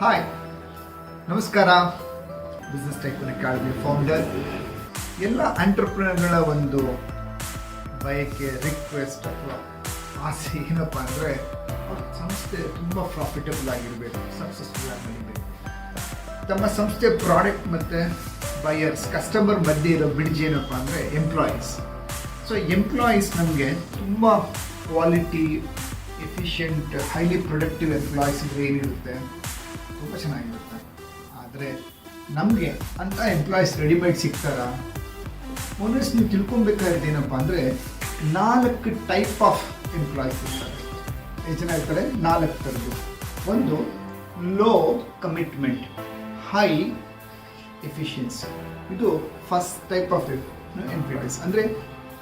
Hi ನಮಸ್ಕಾರ. Business tycoon academy founder ಎಲ್ಲ ಆಂಟರ್ಪ್ರಿನರ್ಗಳ ಒಂದು ಬಯಕೆ ರಿಕ್ವೆಸ್ಟ್ ಅಥವಾ ಆಸೆ ಏನಪ್ಪ ಅಂದರೆ ಅವ್ರ ಸಂಸ್ಥೆ ತುಂಬ ಪ್ರಾಫಿಟಬಲ್ ಆಗಿರಬೇಕು ಸಕ್ಸಸ್ಫುಲ್ ಆಗಿ ತಮ್ಮ ಸಂಸ್ಥೆ ಪ್ರಾಡಕ್ಟ್ ಮತ್ತು ಬೈಯರ್ಸ್ ಕಸ್ಟಮರ್ ಮಧ್ಯೆ ಇರೋ ಬ್ರಿಡ್ಜ್ ಏನಪ್ಪ ಅಂದರೆ ಎಂಪ್ಲಾಯೀಸ್ ಸೊ ಎಂಪ್ಲಾಯೀಸ್ ನಮಗೆ ತುಂಬ quality efficient highly productive employees ಅಂದರೆ ಏನಿರುತ್ತೆ? ತುಂಬ ಚೆನ್ನಾಗಿರುತ್ತೆ. ಆದರೆ ನಮಗೆ ಅಂಥ ಎಂಪ್ಲಾಯೀಸ್ ರೆಡಿಮೇಡ್ ಸಿಗ್ತಾರಾ? ಓನರ್ಸ್ ನೀವು ತಿಳ್ಕೊಬೇಕಾಗಿದ್ದು ಏನಪ್ಪ ಅಂದರೆ ನಾಲ್ಕು ಟೈಪ್ ಆಫ್ ಎಂಪ್ಲಾಯೀಸ್ ಇರ್ತಾರೆ. ಎಷ್ಟು ಜನ ಇರ್ತಾರೆ? ನಾಲ್ಕು ಥರದ್ದು ಒಂದು ಲೋ ಕಮಿಟ್ಮೆಂಟ್ ಹೈ ಎಫಿಷಿಯನ್ಸಿ ಇದು ಫಸ್ಟ್ ಟೈಪ್ ಆಫ್ ಎಂಪ್ಲಾಯೀಸ್ ಅಂದರೆ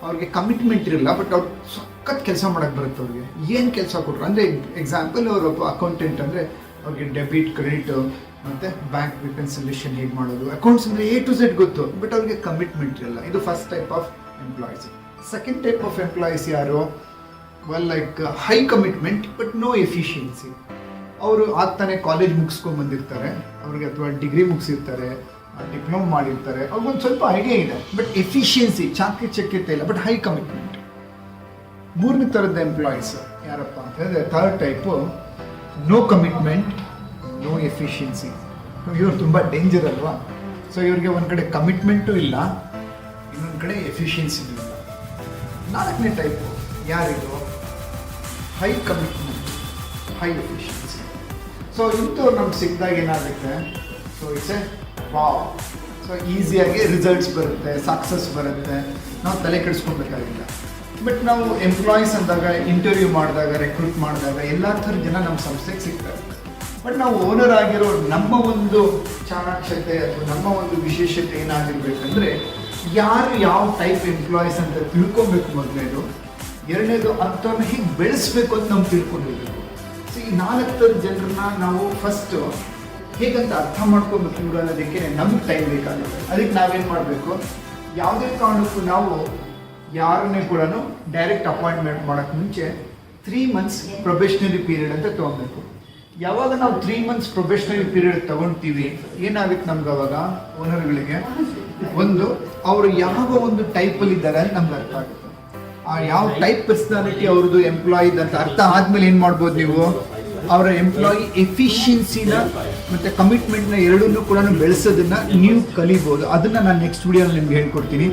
ಅವ್ರಿಗೆ ಕಮಿಟ್ಮೆಂಟ್ ಇರಲ್ಲ ಬಟ್ ಅವ್ರು ಸಖತ್ ಕೆಲಸ ಮಾಡೋಕ್ಕೆ ಬರುತ್ತೆ ಅವ್ರಿಗೆ. ಏನು ಕೆಲಸ ಕೊಟ್ಟರು ಅಂದರೆ ಎಕ್ಸಾಂಪಲ್ ಅವರು ಅಕೌಂಟೆಂಟ್ ಅಂದರೆ ಅವ್ರಿಗೆ ಡೆಬಿಟ್ ಕ್ರೆಡಿಟ್ ಮತ್ತು ಬ್ಯಾಂಕ್ ರಿಕನ್ಸಿಲೇಷನ್ ಹೇಗೆ ಮಾಡೋದು? ಅಕೌಂಟ್ಸ್ ಅಂದರೆ ಎ ಟು ಝೆಡ್ ಗೊತ್ತು ಬಟ್ ಅವ್ರಿಗೆ ಕಮಿಟ್ಮೆಂಟ್ ಇರಲ್ಲ ಇದು first type of employees second type of employees ಯಾರು? Well like high commitment but no efficiency ಅವರು ಆಗ್ತಾನೆ ಕಾಲೇಜ್ ಮುಗಿಸ್ಕೊಂಡು ಬಂದಿರ್ತಾರೆ, ಅವ್ರಿಗೆ ಅಥವಾ ಡಿಗ್ರಿ ಮುಗಿಸಿರ್ತಾರೆ ಡಿಪ್ಲೊಮ್ ಮಾಡಿರ್ತಾರೆ ಅವ್ರಿಗೊಂದು ಸ್ವಲ್ಪ ಐಡಿಯಾ ಇದೆ ಬಟ್ ಎಫಿಷಿಯನ್ಸಿ ಚಾಕರಿ ಚಕ್ಕಿರ್ತಾ ಇಲ್ಲ ಬಟ್ ಹೈ ಕಮಿಟ್ಮೆಂಟ್ ಮೂರನೇ ಥರದ ಎಂಪ್ಲಾಯೀಸ್ ಯಾರಪ್ಪ ಅಂತ ಹೇಳಿದ್ರೆ third type no commitment no efficiency ಇವರು ತುಂಬ ಡೇಂಜರ್ ಅಲ್ವಾ? ಸೊ ಇವರಿಗೆ ಒಂದು ಕಡೆ ಕಮಿಟ್ಮೆಂಟು ಇಲ್ಲ, ಇನ್ನೊಂದು ಕಡೆ ಎಫಿಷಿಯನ್ಸಿ ಇಲ್ಲ. ನಾಲ್ಕನೇ ಟೈಪು ಯಾರಿದು high commitment high efficiency so ಇಂಥವ್ರು ನಮ್ಗೆ ಸಿಕ್ಕಿದಾಗ ಏನಾಗುತ್ತೆ? So it's a wow so ಈಸಿಯಾಗಿ ರಿಸಲ್ಟ್ಸ್ ಬರುತ್ತೆ ಸಕ್ಸಸ್ ಬರುತ್ತೆ. ನಾವು ತಲೆ ಕೆಡಿಸ್ಕೊಬೇಕಾಗಿಲ್ಲ. ಬಟ್ ನಾವು ಎಂಪ್ಲಾಯೀಸ್ ಅಂದಾಗ ಇಂಟರ್ವ್ಯೂ ಮಾಡಿದಾಗ ರೆಕ್ರೂಟ್ ಮಾಡಿದಾಗ ಎಲ್ಲ ಥರದ ಜನ ನಮ್ಮ ಸಂಸ್ಥೆಗೆ ಸಿಗ್ತಾರೆ. ಬಟ್ ನಾವು ಓನರ್ ಆಗಿರೋ ನಮ್ಮ ಒಂದು ಚಾಣಾಕ್ಷತೆ ಅಥವಾ ನಮ್ಮ ಒಂದು ವಿಶೇಷತೆ ಏನಾಗಿರ್ಬೇಕಂದ್ರೆ, ಯಾರು ಯಾವ ಟೈಪ್ ಎಂಪ್ಲಾಯೀಸ್ ಅಂತ ತಿಳ್ಕೊಬೇಕು ಮೊದಲೇದು. ಎರಡನೇದು ಅಂಥವ್ರನ್ನ ಹೀಗೆ ಬೆಳೆಸ್ಬೇಕು ಅಂತ ನಾವು ತಿಳ್ಕೊಂಡಿರ್ಬೇಕು. ಸೊ ಈ ನಾಲ್ಕು ಥರದ ಜನರನ್ನ ನಾವು ಫಸ್ಟ್ ಹೇಗಂತ ಅರ್ಥ ಮಾಡ್ಕೊಬೇಕು ಅನ್ನೋದಕ್ಕೆ ನಮ್ಗೆ ಟೈಮ್ ಬೇಕಾಗುತ್ತೆ. ಅದಕ್ಕೆ ನಾವೇನು ಮಾಡಬೇಕು? ಯಾವುದೇ ಕಾರಣಕ್ಕೂ ನಾವು ಯಾರನ್ನೇ ಕೂಡ ಡೈರೆಕ್ಟ್ ಅಪಾಯಿಂಟ್ಮೆಂಟ್ ಮಾಡೋಕ್ಕೆ ಮುಂಚೆ ತ್ರೀ ಮಂತ್ಸ್ ಪ್ರೊಬೆಷನರಿ ಪೀರಿಯಡ್ ಅಂತ ತೊಗೊಬೇಕು. ಯಾವಾಗ ನಾವು ತ್ರೀ ಮಂತ್ಸ್ ಪ್ರೊಬೆಷನರಿ ಪೀರಿಯಡ್ ತಗೊಳ್ತೀವಿ ಏನಾಗುತ್ತೆ ನಮ್ಗೆ ಅವಾಗ ಓನರ್ಗಳಿಗೆ ಒಂದು, ಅವರು ಯಾವ ಒಂದು ಟೈಪಲ್ಲಿ ಇದ್ದಾರೆ ಅಂತ ನಮ್ಗೆ ಅರ್ಥ ಆಗುತ್ತೆ. ಆ ಯಾವ ಟೈಪ್ ಪರ್ಸನಾಲಿಟಿ ಅವ್ರದ್ದು ಎಂಪ್ಲಾಯಿ ಅಂತ ಅರ್ಥ ಆದ್ಮೇಲೆ ಏನು ಮಾಡ್ಬೋದು ನೀವು? ಅವರ ಎಂಪ್ಲಾಯಿ ಎಫಿಷಿಯನ್ಸಿನ ಮತ್ತು ಕಮಿಟ್ಮೆಂಟ್ನ ಎರಡನ್ನೂ ಕೂಡ ಬೆಳೆಸೋದನ್ನ ನೀವು ಕಲಿಬೋದು. ಅದನ್ನು ನಾನು ನೆಕ್ಸ್ಟ್ ವಿಡಿಯೋನಲ್ಲಿ ನಿಮ್ಗೆ ಹೇಳ್ಕೊಡ್ತೀನಿ.